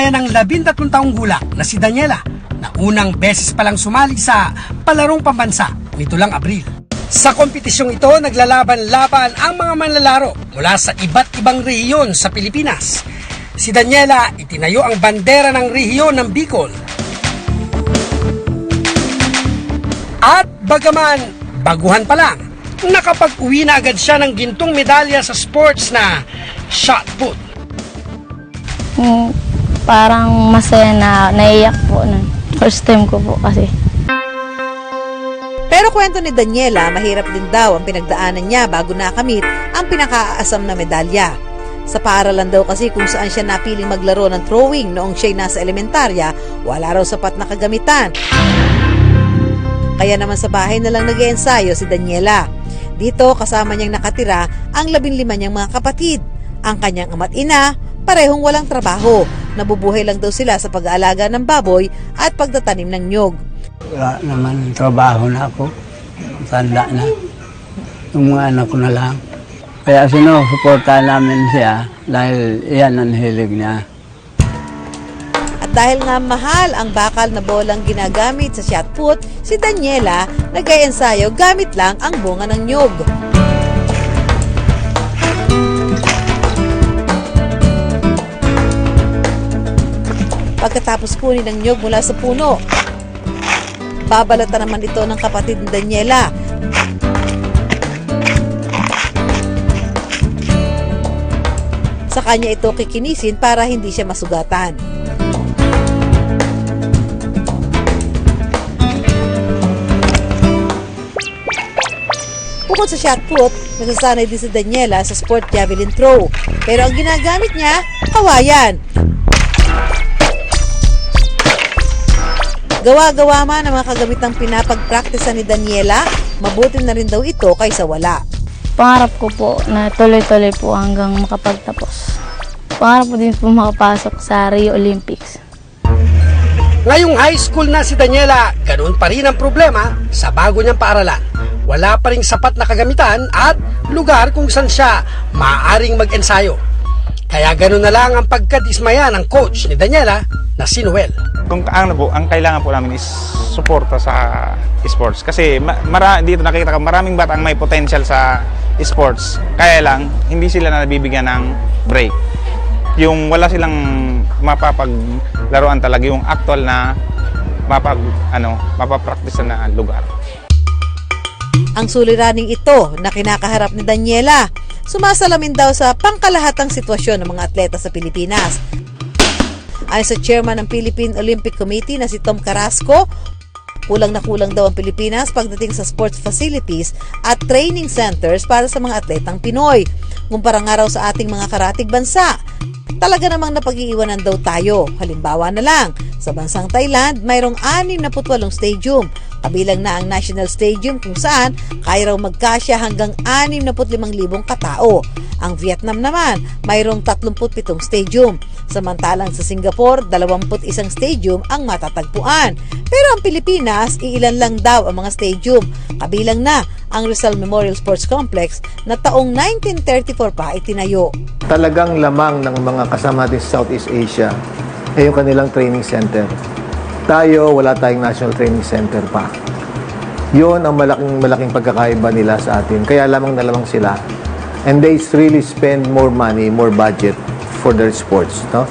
Gaya ng 13 taong gulang na si Daniela na unang beses palang sumali sa palarong pambansa nito lang Abril. Sa kompetisyong ito, naglalaban-laban ang mga manlalaro mula sa iba't ibang rehiyon sa Pilipinas. Si Daniela itinayo ang bandera ng rehiyon ng Bicol. At bagaman baguhan pa lang, nakapag-uwi na agad siya ng gintong medalya sa sports na shot put. Mm, parang masaya na naiyak po nun. First time ko po kasi. Pero kwento ni Daniela, mahirap din daw ang pinagdaanan niya bago nakamit ang pinakaasam na medalya. Sa paaralan daw kasi kung saan siya napiling maglaro ng throwing noong siya'y nasa elementarya, wala raw sapat na kagamitan. Kaya naman sa bahay na lang nag ensayo si Daniela. Dito kasama niyang nakatira ang labing lima niyang mga kapatid. Ang kanyang ama't ina, parehong walang trabaho. Nabubuhay lang daw sila sa pag-aalaga ng baboy at pagtatanim ng nyog. Wala naman trabaho na ako. Tanda na. Yung mga anak ko na lang. Kaya sinusuportahan namin siya dahil iyan ang hilig niya. At dahil nga mahal ang bakal na bolang ginagamit sa shot put, si Daniela nag-ensayo gamit lang ang bunga ng nyog. Pagkatapos kunin ang nyog mula sa puno, babalatan naman ito ng kapatid ni Daniela. Sa kanya ito kikinisin para hindi siya masugatan. Bukod sa shot put, nagsasanay din si Daniela sa sport javelin throw. Pero ang ginagamit niya, kawayan. Gawa-gawa man ang mga kagamitang pinapag-practice ni Daniela, mabuti na rin daw ito kaysa wala. Pangarap ko po na tuloy-tuloy po hanggang makapagtapos. Pangarap ko din po makapasok sa Rio Olympics. Ngayong high school na si Daniela, ganoon pa rin ang problema sa bago niyang paaralan. Wala pa rin sapat na kagamitan at lugar kung saan siya maaaring mag-ensayo. Kaya ganoon na lang ang pagkadismaya ng coach ni Daniela na si Noel. Kung ang po, ang kailangan po namin is suporta sa sports kasi ma- mara, dito nakikita ko maraming bata ang may potential sa sports. Kaya lang hindi sila nabibigyan ng break. Yung wala silang mapapaglaruan talaga yung actual na mapag ano, mapapractice na lugar. Ang suliraning ito na kinakaharap ni Daniela, sumasalamin daw sa pangkalahatang sitwasyon ng mga atleta sa Pilipinas. Ayon sa chairman ng Philippine Olympic Committee na si Tom Carrasco, kulang na kulang daw ang Pilipinas pagdating sa sports facilities at training centers para sa mga atletang Pinoy. Kumpara nga raw sa ating mga karatig bansa, talaga namang napag-iiwanan daw tayo. Halimbawa na lang, sa bansang Thailand, mayroong 68 stadium. Kabilang na ang National Stadium kung saan kaya raw magkasya hanggang 65,000 katao. Ang Vietnam naman, mayroong 37 stadium. Samantalang sa Singapore, 21 stadium ang matatagpuan. Pero ang Pilipinas, iilan lang daw ang mga stadium. Kabilang na ang Rizal Memorial Sports Complex na taong 1934 pa itinayo. talagang lamang ng mga kasama natin sa Southeast Asia ay yung kanilang training center. Tayo, wala tayong national training center pa. Yun ang malaking malaking pagkakaiba nila sa atin. Kaya lamang na lamang sila. And they really spend more money, more budget for their sports. No?